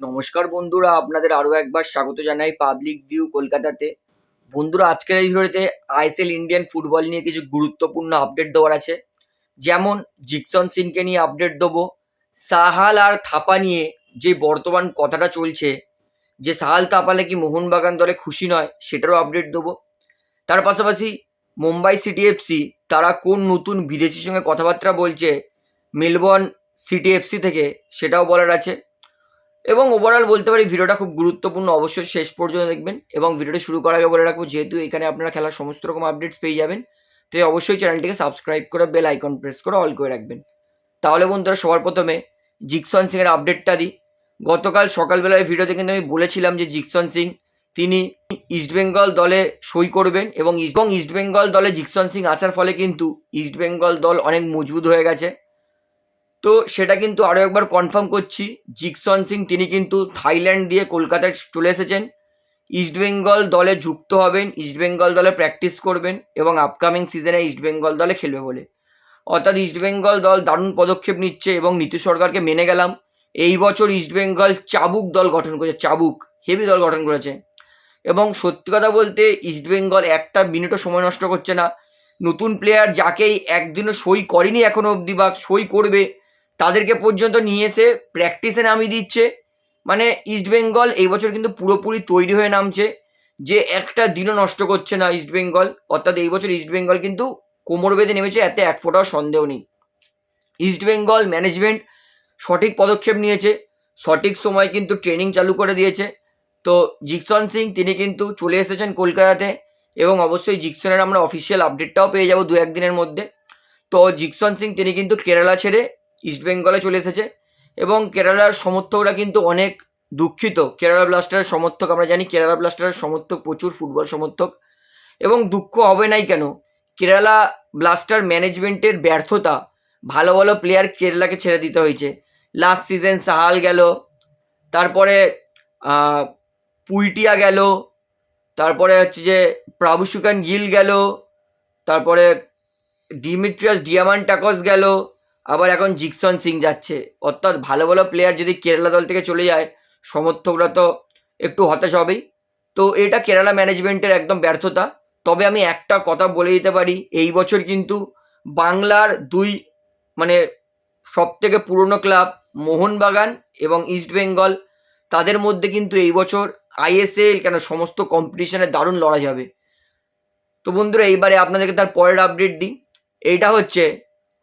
নমস্কার বন্ধুরা, আপনাদের আরও একবার স্বাগত জানাই পাবলিক ভিউ কলকাতাতে। বন্ধুরা, আজকের এই ভিডিওতে আইএসএল ইন্ডিয়ান ফুটবল নিয়ে কিছু গুরুত্বপূর্ণ আপডেট দেওয়ার আছে। যেমন, জিকসন সিনকে নিয়ে আপডেট দেবো, সাহাল আর থাপা নিয়ে যে বর্তমান কথাটা চলছে, যে সাহাল থাপালে কি মোহনবাগান দলে খুশি নয়, সেটারও আপডেট দেবো। তার পাশাপাশি মুম্বাই সিটি এফসি, তারা কোন নতুন বিদেশির সঙ্গে কথাবার্তা বলছে, মেলবর্ন সিটি এফসি থেকে, সেটাও বলার আছে। এবং ওভারঅল বলতে পারি ভিডিওটা খুব গুরুত্বপূর্ণ, অবশ্যই শেষ পর্যন্ত দেখবেন এবং ভিডিওটা শুরু করার আগে বলে রাখব, যেহেতু এখানে আপনারা খেলার সমস্ত রকম আপডেটস পেয়ে যাবেন, তো অবশ্যই চ্যানেলটিকে সাবস্ক্রাইব করে বেল আইকন প্রেস করে অল করে রাখবেন। তাহলে বন্ধুরা সবার প্রথমে জিকসন সিংয়ের আপডেটটা দিই। গতকাল সকালবেলায় ভিডিওতে কিন্তু আমি বলেছিলাম যে জিকসন সিং, তিনি ইস্টবেঙ্গল দলে সই করবেন এবং ইস্টবেঙ্গল দলে জিকসন সিং আসার ফলে কিন্তু ইস্টবেঙ্গল দল অনেক মজবুত হয়ে গেছে। তো সেটা কিন্তু আরও একবার কনফার্ম করছি। জিকসন সিং তিনি কিন্তু থাইল্যান্ড দিয়ে কলকাতায় চলে এসেছেন। ইস্টবেঙ্গল দলে যুক্ত হবেন ইস্টবেঙ্গল দলে প্র্যাকটিস করবেন এবং আপকামিং সিজনে ইস্টবেঙ্গল দলে খেলবে বলে। অর্থাৎ ইস্টবেঙ্গল দল দারুণ পদক্ষেপ নিচ্ছে এবং নীতিশ সরকারকে মেনে গেলাম। এই বছর ইস্টবেঙ্গল চাবুক দল গঠন করেছে, চাবুক হেভি দল গঠন করেছে। এবং সত্যি কথা বলতে ইস্টবেঙ্গল একটা মিনিটও সময় নষ্ট করছে না। নতুন প্লেয়ার যাকেই একদিনও সই করেনি এখনও অবধি বা সই করবে তাদেরকে পর্যন্ত নিয়ে এসে প্র্যাকটিসে নামিয়ে দিচ্ছে। মানে ইস্টবেঙ্গল এই বছর কিন্তু পুরোপুরি তৈরি হয়ে নামছে। যে একটা দিনও নষ্ট করছে না ইস্টবেঙ্গল অর্থাৎ এই বছর ইস্টবেঙ্গল কিন্তু কোমর বেঁধে নেমেছে, এতে এক ফোঁটাও সন্দেহ নেই। ইস্টবেঙ্গল ম্যানেজমেন্ট সঠিক পদক্ষেপ নিয়েছে। সঠিক সময় কিন্তু ট্রেনিং চালু করে দিয়েছে। তো জিকসন সিং তিনি কিন্তু চলে এসেছেন কলকাতাতে এবং অবশ্যই জিকসনের আমরা অফিসিয়াল আপডেটটাও পেয়ে যাব দু একদিনের মধ্যে। তো জিকসন সিং তিনি কিন্তু কেরালা ছেড়ে ইস্টবেঙ্গলে চলে এসেছে এবং কেরালার সমর্থকরা কিন্তু অনেক দুঃখিত। কেরালা ব্লাস্টারের সমর্থক, আমরা জানি কেরালা ব্লাস্টারের সমর্থক, প্রচুর ফুটবল সমর্থক। এবং দুঃখ হবে নাই কেন? কেরালা ব্লাস্টার ম্যানেজমেন্টের ব্যর্থতা ভালো ভালো প্লেয়ার কেরালাকে ছেড়ে দিতে হয়েছে। লাস্ট সিজন সাহাল গেল, তারপরে পুইটিয়া গেল, তারপরে হচ্ছে যে প্রাবুসুকান গিল গেল, তারপরে ডিমিট্রিয়াস ডিয়ামান্টাকস গেল আবার এখন জিকসন সিং যাচ্ছে। অর্থাৎ ভালো ভালো প্লেয়ার যদি কেরালা দল থেকে চলে যায়, সমর্থকরা তো একটু হতাশ হবেই। তো এটা কেরালা ম্যানেজমেন্টের একদম ব্যর্থতা। তবে আমি একটা কথা বলে দিতে পারি, এই বছর কিন্তু বাংলার দুই মানে সব থেকে পুরনো ক্লাব মোহনবাগান এবং ইস্টবেঙ্গল তাদের মধ্যে কিন্তু এই বছর আইএসএল কেন সমস্ত কম্পিটিশনে দারুণ লড়া যাবে তো বন্ধুরা, এইবারে আপনাদেরকে তার পরের আপডেট দিই। এইটা হচ্ছে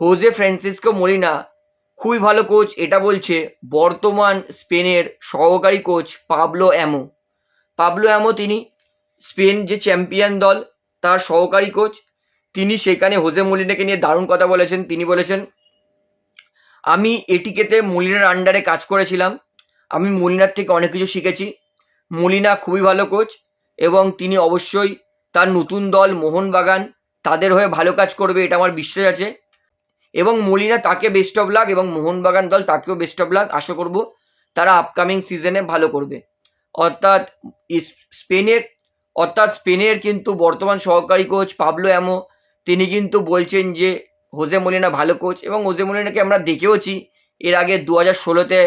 হোজে ফ্রান্সিসকো মলিনা খুবই ভালো কোচ, এটা বলছে বর্তমান স্পেনের সহকারী coach Pablo Amo. Pablo Amo তিনি স্পেন যে চ্যাম্পিয়ন দল, তার সহকারী কোচ, তিনি সেখানে হোজে মলিনাকে নিয়ে দারুণ কথা বলেছেন। তিনি বলেছেন, আমি এটিকেতে মলিনার আন্ডারে কাজ করেছিলাম। আমি মলিনার থেকে অনেক কিছু শিখেছি। মলিনা খুবই ভালো কোচ এবং তিনি অবশ্যই তার নতুন দল মোহনবাগান, তাদের হয়ে ভালো কাজ করবে, এটা আমার বিশ্বাস আছে। এবং মলিনা তাকে বেস্ট অফ লাক এবং মোহনবাগান দল তাকেও বেস্ট অফ লাক আশা করব তারা আপকামিং সিজনে ভালো করবে। অর্থাৎ স্পেনের অর্থাৎ স্পেনের কিন্তু বর্তমান সহকারী কোচ পাবলো অ্যামো তিনি কিন্তু বলছেন যে হোজে মলিনা ভালো কোচ এবং হোজে মলিনাকে আমরা দেখেওছি। এর আগে দু হাজার ষোলোতে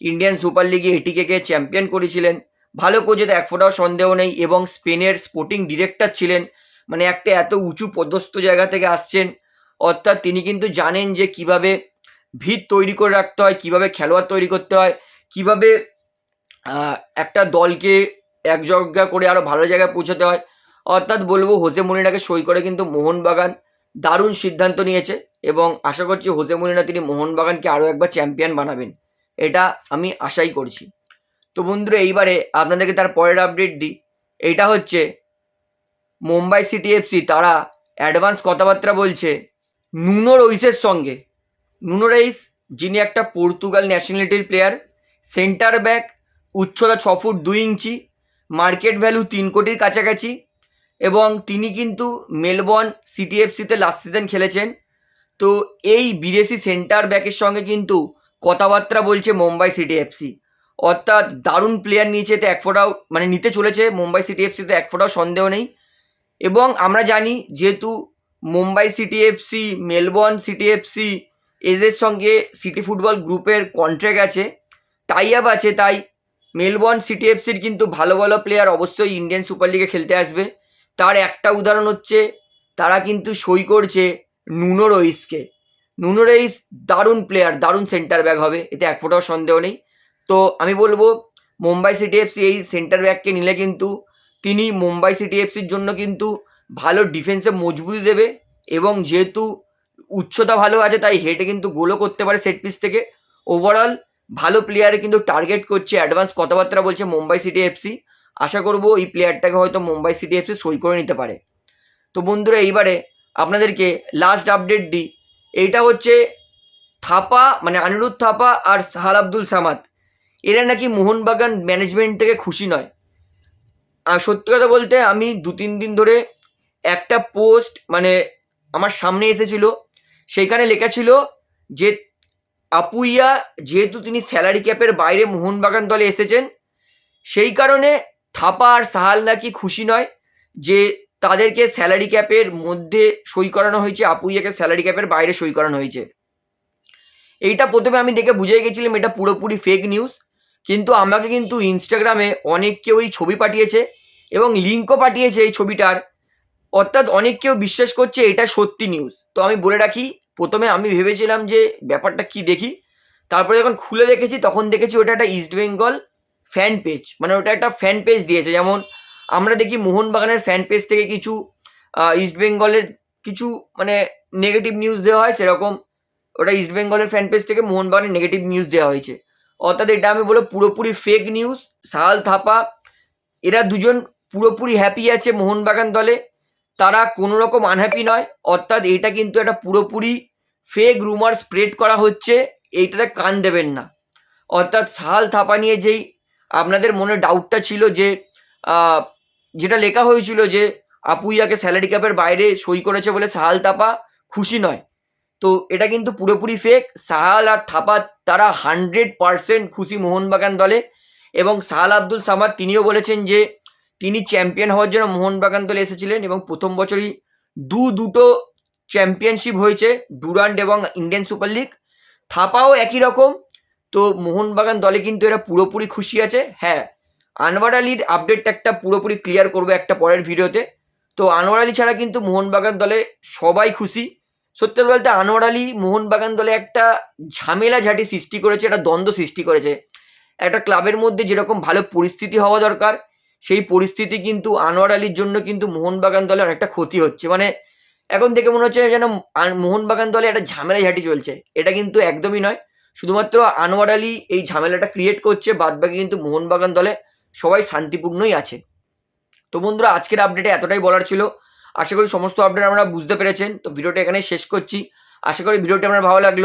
ইন্ডিয়ান সুপার লিগে এটিকে চ্যাম্পিয়ন করেছিলেন। ভালো কোচ এতে এক ফোঁটাও সন্দেহ নেই এবং স্পেনের স্পোর্টিং ডিরেক্টর ছিলেন। মানে একটা এত উঁচু পদস্থ জায়গা থেকে আসছেন। অর্থাৎ তিনি কিন্তু জানেন যে কীভাবে ভিত তৈরি করে রাখতে হয়, কীভাবে খেলোয়াড় তৈরি করতে হয়, কীভাবে একটা দলকে এক জায়গা করে আরও ভালো জায়গায় পৌঁছাতে হয়। অর্থাৎ বলব হোজে মলিনাকে সই করে কিন্তু মোহনবাগান দারুণ সিদ্ধান্ত নিয়েছে এবং আশা করছি হোজে মলিনা তিনি মোহনবাগানকে আরও একবার চ্যাম্পিয়ন বানাবেন। এটা আমি আশাই করছি। তো বন্ধুরা, এইবারে আপনাদেরকে তার পরের আপডেট দিই। এইটা হচ্ছে মুম্বাই সিটি এফসি তারা অ্যাডভান্স কথাবার্তা বলছে নুনো রইসের সঙ্গে। নুনো রইস, যিনি একটা পর্তুগাল ন্যাশনালিটির প্লেয়ার সেন্টার ব্যাক উচ্চতা ছ ফুট দুই ইঞ্চি মার্কেট ভ্যালু তিন কোটির কাছাকাছি, এবং তিনি কিন্তু মেলবর্ন সিটি এফসিতে লাস্ট সিজন খেলেছেন। তো এই বিদেশি সেন্টার ব্যাকের সঙ্গে কিন্তু কথাবার্তা বলছে মুম্বাই সিটি এফসি অর্থাৎ দারুণ প্লেয়ার নিয়েছে এতে এক ফোটাও মানে নিতে চলেছে মুম্বাই সিটি এফসিতে এক ফোটাও সন্দেহ নেই। এবং আমরা জানি, যেহেতু Mumbai City FC, Melbourne City FC, এদের সঙ্গে সিটি ফুটবল গ্রুপের কন্ট্রাক্ট আছে। টাই আপ আছে, তাই মেলবোর্ন সিটি এফসির কিন্তু ভালো ভালো প্লেয়ার অবশ্যই ইন্ডিয়ান সুপার লিগে খেলতে আসবে। তার একটা উদাহরণ হচ্ছে, তারা কিন্তু সই করছে নুনো রইসকে নুনো রইস দারুণ প্লেয়ার দারুণ সেন্টার ব্যাক হবে, এতে এক ফোটাও সন্দেহ নেই। তো আমি বলব, মুম্বাই সিটি এফসি এই সেন্টার ব্যাককে নিলে কিন্তু, তিনি মুম্বাই সিটি এফসির জন্য কিন্তু ভালো ডিফেন্সে মজবুতি দেবে এবং যেহেতু উচ্চতা ভালো আছে, তাই হেডে কিন্তু গোলও করতে পারে সেট পিস থেকে। ওভারঅল ভালো প্লেয়ারে কিন্তু টার্গেট করছে অ্যাডভান্স কথাবার্তা বলছে মুম্বাই সিটি এফসি আশা করব এই প্লেয়ারটাকে হয়তো মুম্বাই সিটি এফসি সই করে নিতে পারে। তো বন্ধুরা, এইবারে আপনাদেরকে লাস্ট আপডেট দিই। এইটা হচ্ছে থাপা মানে আনিরুদ্ধ থাপা আর সাহাল আব্দুল সামাদ। এরা নাকি মোহনবাগান ম্যানেজমেন্ট থেকে খুশি নয়। আর সত্যি কথা বলতে আমি দু তিন দিন ধরে একটা পোস্ট মানে আমার সামনে এসেছিল, সেইখানে লেখা ছিল যে, আপুইয়া, যেহেতু তিনি স্যালারি ক্যাপের বাইরে মোহনবাগান দলে এসেছেন, সেই কারণে থাপা আর সাহাল নাকি খুশি নয় যে তাদেরকে স্যালারি ক্যাপের মধ্যে সই করানো হয়েছে, আপুইয়াকে স্যালারি ক্যাপের বাইরে সই করানো হয়েছে। এইটা প্রথমে আমি দেখে বুঝে গেছিলাম, এটা পুরোপুরি ফেক নিউজ কিন্তু আমাকে কিন্তু ইনস্টাগ্রামে অনেক কেউ ছবি পাঠিয়েছে এবং লিঙ্কও পাঠিয়েছে এই ছবিটার। অর্থাৎ অনেক কেউ বিশ্বাস করছে এটা সত্যি নিউজ তো আমি বলে রাখি, প্রথমে আমি ভেবেছিলাম যে ব্যাপারটা কি দেখি, তারপরে যখন খুলে দেখেছি, তখন দেখেছি ওটা একটা ইস্ট বেঙ্গল ফ্যান পেজ মানে ওটা একটা ফ্যান পেজ দিয়েছে। যেমন আমরা দেখি মোহনবাগানের ফ্যান পেজ থেকে কিছু ইস্ট বেঙ্গলের কিছু মানে নেগেটিভ নিউজ দেওয়া হয়, সেরকম ওটা ইস্ট বেঙ্গলের ফ্যান পেজ থেকে মোহনবাগানের নেগেটিভ নিউজ দেওয়া হয়েছে। অর্থাৎ এটা আমি বলে পুরোপুরি ফেক নিউজ সাহাল থাপা, এরা দুজন পুরোপুরি হ্যাপি আছে মোহনবাগান দলে। তারা কোনো রকম আনহ্যাপি নয়। অর্থাৎ এটা কিন্তু একটা পুরোপুরি ফেক রুমার স্প্রেড করা হচ্ছে, এইটাতে কান দেবেন না। অর্থাৎ সাহাল থাপা নিয়ে যেই আপনাদের মনে ডাউটটা ছিল যে যেটা লেখা হয়েছিল যে, আপুইয়াকে স্যালারি ক্যাপের বাইরে সই করেছে বলে সাহাল থাপা খুশি নয়। তো এটা কিন্তু পুরোপুরি ফেক সাহাল আর থাপা তারা হান্ড্রেড পারসেন্ট খুশি মোহনবাগান দলে। এবং সাহাল আব্দুল সামাদ তিনিও বলেছেন যে তিনি চ্যাম্পিয়ন হওয়ার জন্য মোহনবাগান দলে এসেছিলেন এবং প্রথম বছরই দু দুটো চ্যাম্পিয়নশিপ হয়েছে ডুরান্ড এবং ইন্ডিয়ান সুপার লিগ থাপাও একই রকম, তো মোহনবাগান দলে কিন্তু এরা পুরোপুরি খুশি আছে। হ্যাঁ আনোয়ার আলীর আপডেটটা একটা পুরোপুরি ক্লিয়ার করব একটা পরের ভিডিওতে। তো আনোয়ার আলী ছাড়া কিন্তু মোহনবাগান দলে সবাই খুশি। সত্যি বলতে আনোয়ার আলী মোহনবাগান দলে একটা ঝামেলা ঝাঁটি সৃষ্টি করেছে, একটা দ্বন্দ্ব সৃষ্টি করেছে। একটা ক্লাবের মধ্যে যেরকম ভালো পরিস্থিতি হওয়া দরকার সেই পরিস্থিতি কিন্তু আনোয়ার আলীর জন্য কিন্তু মোহনবাগান দলে অনেকটা ক্ষতি হচ্ছে। মানে এখন থেকে মনে হচ্ছে যেন মোহনবাগান দলে একটা ঝামেলা ঝাঁটি চলছে। এটা কিন্তু একদমই নয়। শুধুমাত্র আনোয়ার আলী এই ঝামেলাটা ক্রিয়েট করছে, বাদবাকি কিন্তু মোহনবাগান দলে সবাই শান্তিপূর্ণই আছে। তো বন্ধুরা, আজকের আপডেটে এতটাই বলার ছিল। আশা করি সমস্ত আপডেট আমরা বুঝতে পেরেছেন। তো ভিডিওটা এখানে শেষ করছি। আশা করি ভিডিওটি আমার ভালো লাগল।